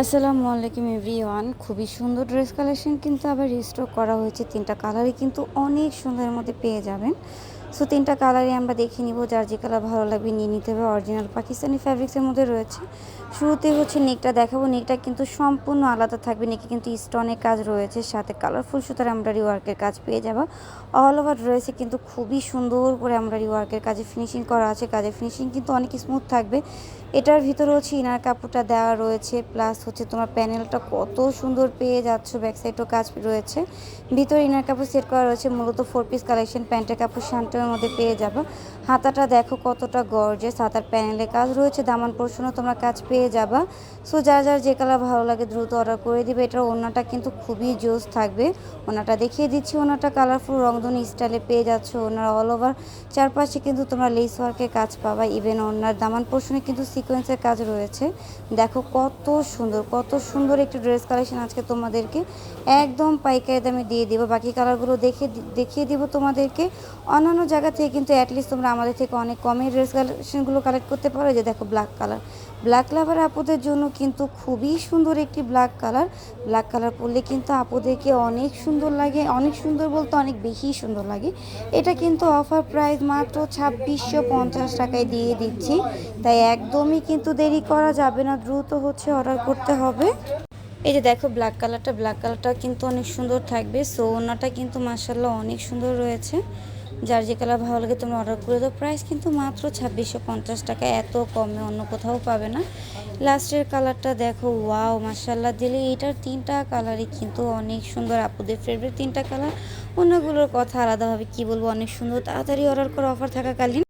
আসসালামু আলাইকুম এভরিওয়ান। খুবই সুন্দর ড্রেস কালেকশন কিন্তু আবার রিস্টক করা হয়েছে। তিনটা কালারই কিন্তু অনেক সুন্দরের মধ্যে পেয়ে যাবেন। সো তিনটা কালারই আমরা দেখে নিব, যার যে কালার ভালো লাগবে নিয়ে নিতে হবে। অরিজিনাল পাকিস্তানি ফ্যাব্রিক্সের মধ্যে রয়েছে। শুরুতে হচ্ছে নেকটা দেখাবো। নেকটা কিন্তু সম্পূর্ণ আলাদা থাকবে। নেকে কিন্তু স্টোনের কাজ রয়েছে। সাথে কালারফুল সুতার আমরা রিওয়ার্কের কাজ পেয়ে যাবা। অল ওভার রয়েছে কিন্তু খুবই সুন্দর করে আমরা রিওয়ার্কের কাজে ফিনিশিং করা আছে। কাজের ফিনিশিং কিন্তু অনেক স্মুথ থাকবে। এটার ভিতরে হচ্ছে ইনার কাপড়টা দেওয়া রয়েছে। প্লাস হচ্ছে তোমার প্যানেলটা কত সুন্দর পেয়ে যাচ্ছ। ব্যাক সাইডও কাজ রয়েছে। ভিতরে ইনার কাপড় সেট করা রয়েছে। মূলত ফোর পিস কালেকশন প্যান্টের কাপড় শান্টের মধ্যে পেয়ে যাবে। হাতাটা দেখো কতটা গর্জেস হাতার প্যানেলে কাজ রয়েছে, দামান পোর্শনও তোমরা কাজ পেয়ে যাবা। সো যার যার যে কালার ভালো লাগে দ্রুত অর্ডার করে দিবে। এটার ওনাটা কিন্তু খুবই জোস থাকবে। ওনাটা দেখিয়ে দিচ্ছি ওনাটা কালারফুল রংধনু স্টাইলে পেয়ে যাচ্ছ ওনার অল ওভার চারপাশে কিন্তু তোমরা লেস ওয়ার্কের কাজ পাবা ইভেন ওনার দামান পোর্শনে কিন্তু সিকোয়েন্সের কাজ রয়েছে। দেখো কত সুন্দর কত সুন্দর একটি ড্রেস কালেকশন আজকে তোমাদেরকে। একদম পাইকারি দামে দিয়ে দিব। বাকি কালারগুলো দেখে দেখিয়ে দিব তোমাদেরকে। অন্যান্য জায়গা থেকে কিন্তু অ্যাটলিস্ট তোমরা আমাদের থেকে অনেক কমে ড্রেস কালেকশনগুলো কালেক্ট করতে পারো। যে দেখো ব্ল্যাক কালার ব্ল্যাক লাভার আপুদের জন্য কিন্তু খুবই সুন্দর একটি ব্ল্যাক কালার ব্ল্যাক কালার পরলে কিন্তু আপুদেরকে অনেক সুন্দর লাগে, অনেক সুন্দর বলতে অনেক বেশি সুন্দর লাগে। এটা কিন্তু অফার প্রাইস মাত্র ছাব্বিশশো পঞ্চাশ টাকায় দিয়ে দিচ্ছি। তাই একদমই কিন্তু দেরি করা যাবে না, দ্রুত হচ্ছে অর্ডার করতে হবে। এই যে দেখো ব্ল্যাক কালারটা ব্ল্যাক কালারটা কিন্তু অনেক সুন্দর থাকবে। সো ওনাটা কিন্তু মার্শাল্লাহ অনেক সুন্দর রয়েছে। যার যে কালার ভালো লাগে তোমরা অর্ডার করে দাও। প্রাইস কিন্তু মাত্র ছাব্বিশশো পঞ্চাশ টাকা, এত কমে অন্য কোথাও পাবে না। লাস্টের কালারটা দেখো ওয়াও মার্শাল্লাহ দিলে এটার তিনটা কালারই কিন্তু অনেক সুন্দর। আপুদের ফেভারিট তিনটা কালার অন্যগুলোর কথা আলাদাভাবে কি বলব, অনেক সুন্দর। তাড়াতাড়ি অর্ডার করে অফার থাকাকালীন।